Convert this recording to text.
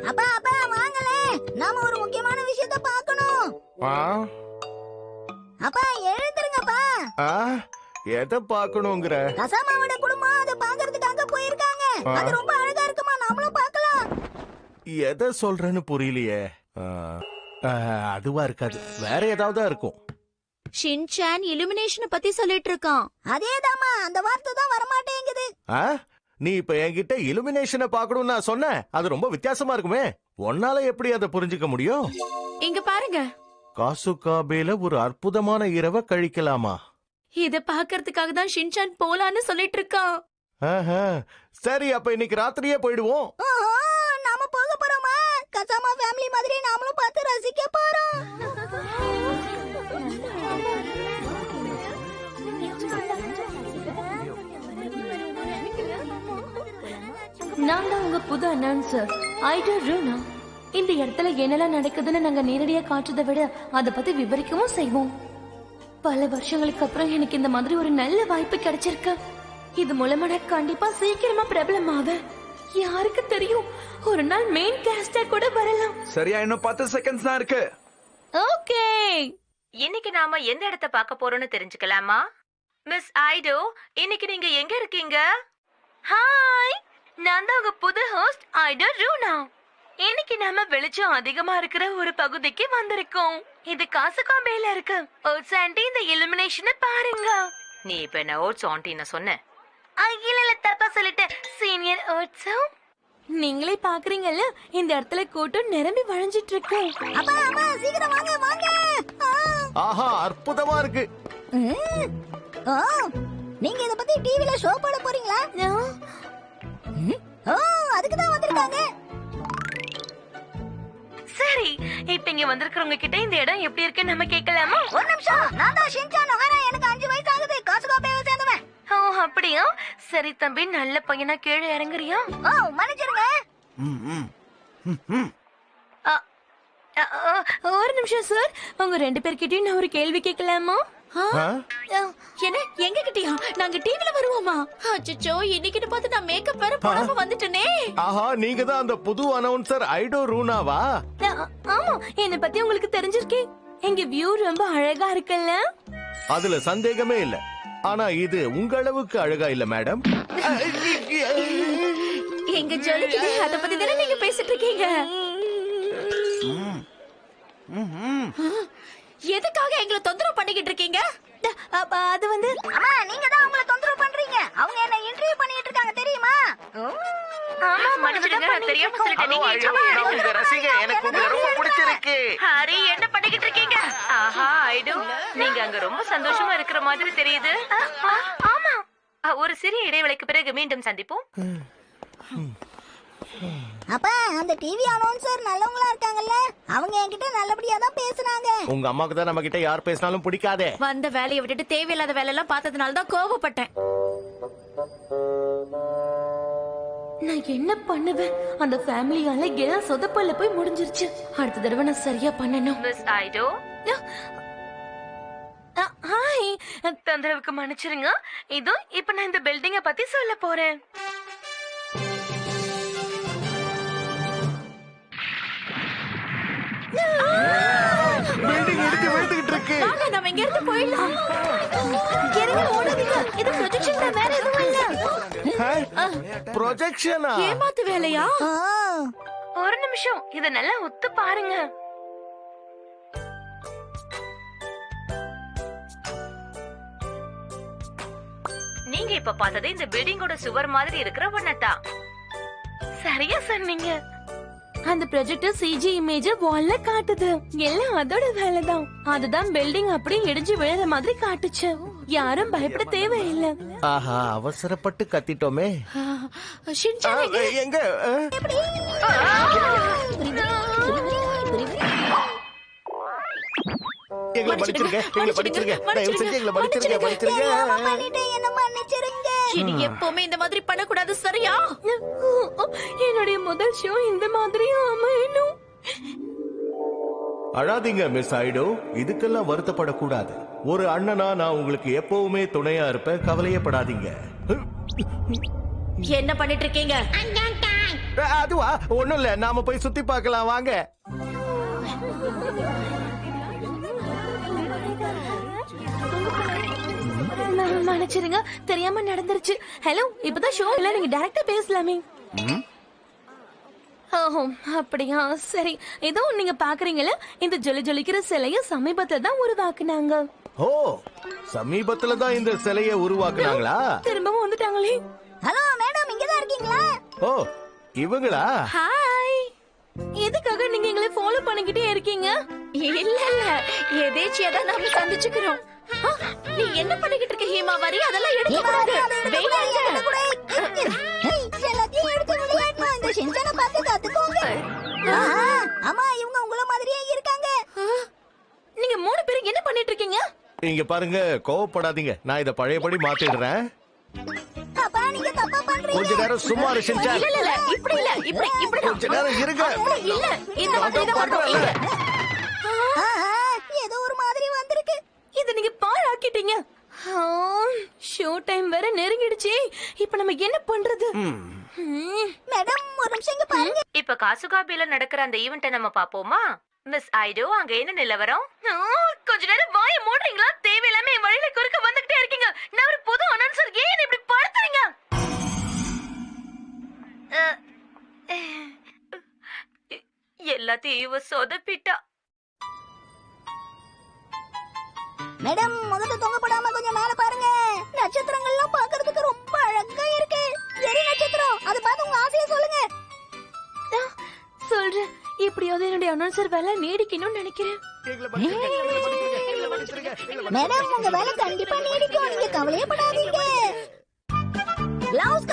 அப்பா அப்பா வாங்களே. நாம ஒரு முக்கியமான விஷயத்த பார்க்கணும். ஆ? அப்பா எழுந்துருங்கப்பா. ஆ? எதை பார்க்கணுங்கிற? கசாமாவோட குடும்பம் அதை பாக்குறதுக்காக போயிருக்காங்க. அது ரொம்ப அழகா இருக்குமா? நாமளும் பார்க்கலாம். எதை சொல்றேன்னு புரியலையே. ஆ, ஆ, அதுவா இருக்காது. வேற ஏதாவது இருக்கும். ஷின்சான் இலுமினேஷனை பத்தி சொல்லிட்டு இருக்கான். அதேதாம்மா அந்த வார்த்தை தான் வரமாட்டேங்குது. ஆ? நீ இப்ப என்கிட்ட இலுமினேஷனை பார்க்கணும்னு நான் சொன்னேன். அது ரொம்ப வித்தியாசமா இருக்குமே. உன்னால எப்படி அதை புரிஞ்சுக்க முடியும்? இங்க பாருங்க. காசுகாபேல ஒரு அற்புதமான இரவை கழிக்கலாமா? இத பாக்குறதுக்காக தான் ஷின்சான் போலான்னு சொல்லிட்டு இருக்கான். ஆஹா. சரி அப்ப இன்னைக்கு ராத்திரியே போயிடுவோம். நாம போக போறோமா? கசாமா ஃபேமிலி மாதிரி நாமளும் பார்த்து ரசிக்க போறோம். நான் தான் உங்க புது அனௌன்சர் ஐடோ ரூனா இந்த இடத்துல என்னெல்லாம் நடக்குதுன்னு நாங்க நேரடியா காட்டுறதை விட அதை பத்தி விவரிக்கவும் செய்வோம். பல வருஷங்களுக்கு அப்புறம் எனக்கு இந்த மாதிரி ஒரு நல்ல வாய்ப்பு கிடைச்சிருக்கு. இது மூலமா நான் கண்டிப்பா சீக்கிரமா பிரபலமாவ யாருக்கு தெரியும்? ஒரு நாள் மெயின் கேஸ்டா கூட வரலாம். சரியா இன்னும் பத்து செகண்ட்ஸ் தான் இருக்கு. ஓகே. இன்னைக்கு நாம எந்த இடத்த பார்க்க போறோம்னு தெரிஞ்சுக்கலாமா? மிஸ் ஐடோ இன்னைக்கு நீங்க எங்க இருக்கீங்க? ஹாய் நான் தான் உங்க புது ஹோஸ்ட் ஐடோ ரூனா இன்னைக்கு நாம வெளிச்சம் அதிகமா இருக்கிற ஒரு பகுதிக்கு வந்திருக்கோம். இது காசுகாம்பேல இருக்கு. ஓட்ஸ் ஆண்டி இந்த இலுமினேஷனை பாருங்க. நீ இப்ப என்ன ஓட்ஸ் ஆண்டின்னு சொன்ன? இல்ல தப்பா சொல்லிட்டேன் சீனியர் ஓட்ஸும் நீங்களே பாக்குறீங்கல்ல இந்த இடத்துல கூட்டம் நிரம்பி வழிஞ்சிட்டு இருக்கு. அப்பா அம்மா சீக்கிரம் வாங்க வாங்க. ஆஹா அற்புதமா இருக்கு. நீங்க இத பத்தி டிவில ஷோ போட போறீங்களா? அதுக்கு தான் வந்திருக்காங்க. சரி இப்ப இங்க வந்திருக்கிறவங்க கிட்ட இந்த இடம் எப்படி இருக்குன்னு நம்ம கேட்கலாமா? ஒரு நிமிஷம். நான் தான் ஷின்சான் எனக்கு அஞ்சு வயசு ஆகுது. காசுகாப்பேவை சேர்ந்தவன். ஓ அப்படியா? சரி தம்பி நல்ல பையனா கீழே இறங்குறியா? ஓ மன்னிச்சிருங்க ஒரு நிமிஷம் சார். உங்க ரெண்டு பேர்கிட்டயும் நான் ஒரு கேள்வி கேட்கலாமா? என்ன? எங்க கிட்டயா நாங்க டிவில வருவோமா? அச்சச்சோ இன்னைக்கு பார்த்து நான் மேக்கப் வேற போடாம வந்துட்டேனே. ஆஹா நீங்க தான் அந்த புது அனௌன்சர் ஐடோ ரூனாவா? ஆமா என்னை பத்தி உங்களுக்கு தெரிஞ்சிருக்கே. எங்க வியூ ரொம்ப அழகா இருக்குல்ல? அதுல சந்தேகமே இல்ல. ஆனா இது உங்க அளவுக்கு அழகா இல்ல மேடம் எங்க ஜொலிக்குது அத பத்தி தானே நீங்க பேசிட்டு இருக்கீங்க? எதுக்காக எங்களை தொந்தரவு பண்ணிக்கிட்டு இருக்கீங்க? அப்ப அது வந்து அம்மா நீங்க தான் அவங்கள தொந்தரவு பண்றீங்க. அவங்க என்ன இன்டர்வியூ பண்ணிட்டு இருக்காங்க தெரியுமா? என்ன பண்ணிக்கிட்டு இருக்கீங்க? ஆஹா ஐடு நீங்க அங்க ரொம்ப சந்தோஷமா இருக்கிற மாதிரி தெரியுது. ஆமா. ஒரு சிறிய இடைவேளைக்கு பிறகு மீண்டும் சந்திப்போம். அப்பா அந்த டிவி அனௌன்சர் நல்லவங்களா இருக்காங்கல்ல? அவங்க என்கிட்ட நல்லபடியா தான் பேசுனாங்க. உங்க அம்மாக்கு தான் நம்ம கிட்ட யார் பேசினாலும் பிடிக்காதே. வந்த வேலையை விட்டுட்டு தேவையில்லாத வேலை எல்லாம் பார்த்ததுனால தான் கோவப்பட்டேன். நான் என்ன பண்ணுவேன்? அந்த ஃபேமிலியால எல்லாம் சொதப்பல்ல போய் முடிஞ்சிருச்சு. அடுத்த தடவை நான் சரியா பண்ணணும். மிஸ் ஐடோ ஆ, ஹாய் தொந்தரவுக்கு மன்னிச்சிருங்க. இதோ இப்ப நான் இந்த பில்டிங்க பத்தி சொல்ல போறேன். விழுந்துகிட்டு இருக்கு வாங்க நம்ம இங்க இருந்து போயிடலாம் இறங்கி இது ப்ரொஜெக்ஷன் தான் வேற எதுவும் இல்ல. ப்ரொஜெக்ஷனா ஏமாத்து வேலையா? ஆ, ஒரு நிமிஷம் இத நல்லா ஒத்து பாருங்க. நீங்க இப்ப பார்த்தது இந்த பில்டிங்கோட சுவர் மாதிரி இருக்கிற ஒன்னதான் சரியா சொன்னீங்க. அந்த ப்ரொஜெக்டர் சிஜி இமேஜ் வால்ல காட்டுது. எல்லாம் அதோட வேலைதான். அதுதான் பில்டிங் அப்படியே இடிஞ்சு விழுற மாதிரி காட்டுச்சு. யாரும் பயப்பட தேவையில்லை. ஆஹா அவசரப்பட்டு கத்திட்டோமே. ஷின்சான் எங்க? ஆ? எங்களை மன்னிச்சிருங்க எங்களை மன்னிச்சிருங்க தயவு செஞ்சு எங்களை மன்னிச்சிருங்க மன்னிச்சிருங்க என்ன மன்னிச்சிருங்க இனி எப்பவுமே இந்த மாதிரி பண்ணக்கூடாது சரியா? என்னுடைய முதல் ஷோ இந்த மாதிரியும் அமையணும். அழாதீங்க மிஸ் ஐடோ இதுக்கெல்லாம் வருத்தப்படக்கூடாது. ஒரு அண்ணனா நான் உங்களுக்கு எப்பவுமே துணையா இருப்பேன். கவலையப்படாதீங்க என்ன பண்ணிட்டு இருக்கீங்க? அதுவா? ஒண்ணும் இல்ல. நாம போய் சுத்தி பார்க்கலாம். வாங்க. மன்னிச்சிருங்க தெரியாம நடந்துருச்சு. ஹலோ இப்பதான் ஷோ இல்ல நீங்க டைரக்டா பேசலாமே. ஓஹோ அப்படியா? சரி ஏதோ நீங்க பாக்குறீங்கல்ல இந்த ஜொலி ஜொலிக்கிற சிலைய சமீபத்துல தான் உருவாக்குனாங்க. ஓ சமீபத்துல தான் இந்த சிலையை உருவாக்குனாங்களா? திரும்பவும் வந்துட்டாங்களே. ஹலோ மேடம் இங்கதான் இருக்கீங்களா? ஓ இவங்களா? ஹாய் எதுக்காக நீங்க எங்களை ஃபாலோ பண்ணிக்கிட்டே இருக்கீங்க? இல்ல இல்ல எதேச்சியா தான் நாம சந்திச்சுக்கிறோம். ஆ, நீ என்ன பண்ணிக்கிட்டு இருக்க ஹீமாவாரி அதெல்லாம் எடுக்க கூடாது வெயிலாங்க எல்லாத்தையும் எடுத்து விளையாடணும் இந்த ஷின்சானை பார்த்து கத்துக்கோங்க. ஆஹா, ஆமா இவங்க உங்கள மாதிரியே இருக்காங்க. நீங்க மூணு பேரும் என்ன பண்ணிட்டு இருக்கீங்க? இங்க பாருங்க கோவப்படாதீங்க. நான் இத பழையபடி மாத்திடுறேன். அப்பா நீங்க தப்பா பண்றீங்க. கொஞ்ச நேரம் சும்மா ஷின்சான் இல்ல இல்ல இல்ல இப்படி இல்ல இப்படி இப்படி கொஞ்ச நேரம் இருங்க. இல்ல இந்த மாதிரி தான் வரணும். இல்ல ஆஹா, ஏதோ ஒரு மாதிரி வந்திருக்கு இத நீங்க பாழாக்கிட்டீங்க ஷோ டைம் வேற நெருங்கிடுச்சு. இப்ப நம்ம என்ன பண்றது. மேடம் ஒரு நிமிஷம் இங்க பாருங்க. இப்ப காசுகாபில நடக்கிற அந்த ஈவெண்ட்டை நம்ம பாப்போமா? மிஸ் ஐடோ அங்க என்ன நிலவரம் கொஞ்ச நேரம் வாய மூடுறீங்களா? தேவையில்லாம என் வழியில குறுக்க வந்துகிட்டே இருக்கீங்க. நான் ஒரு புது அனௌன்சர் ஏன் இப்படி படுத்துறீங்க எல்லாத்தையும் இவ சொதப்பிட்டா. மேடம் முதல்ல தொங்கப்படாம கொஞ்சம் மேல பாருங்க. நட்சத்திரங்கள்லாம் பார்க்கிறதுக்கு ரொம்ப அழகா இருக்கு. எரி நட்சத்திரம் அது பார்த்து உங்க ஆசையை சொல்லுங்க. சொல்றேன். எப்படியாவது என்னுடைய அனௌன்சர் வேலை நீடிக்கணும்னு நினைக்கிறேன். மேடம் உங்க வேலை கண்டிப்பா நீடிக்கும். நீங்க கவலையே படாதீங்க. கிளவுஸ்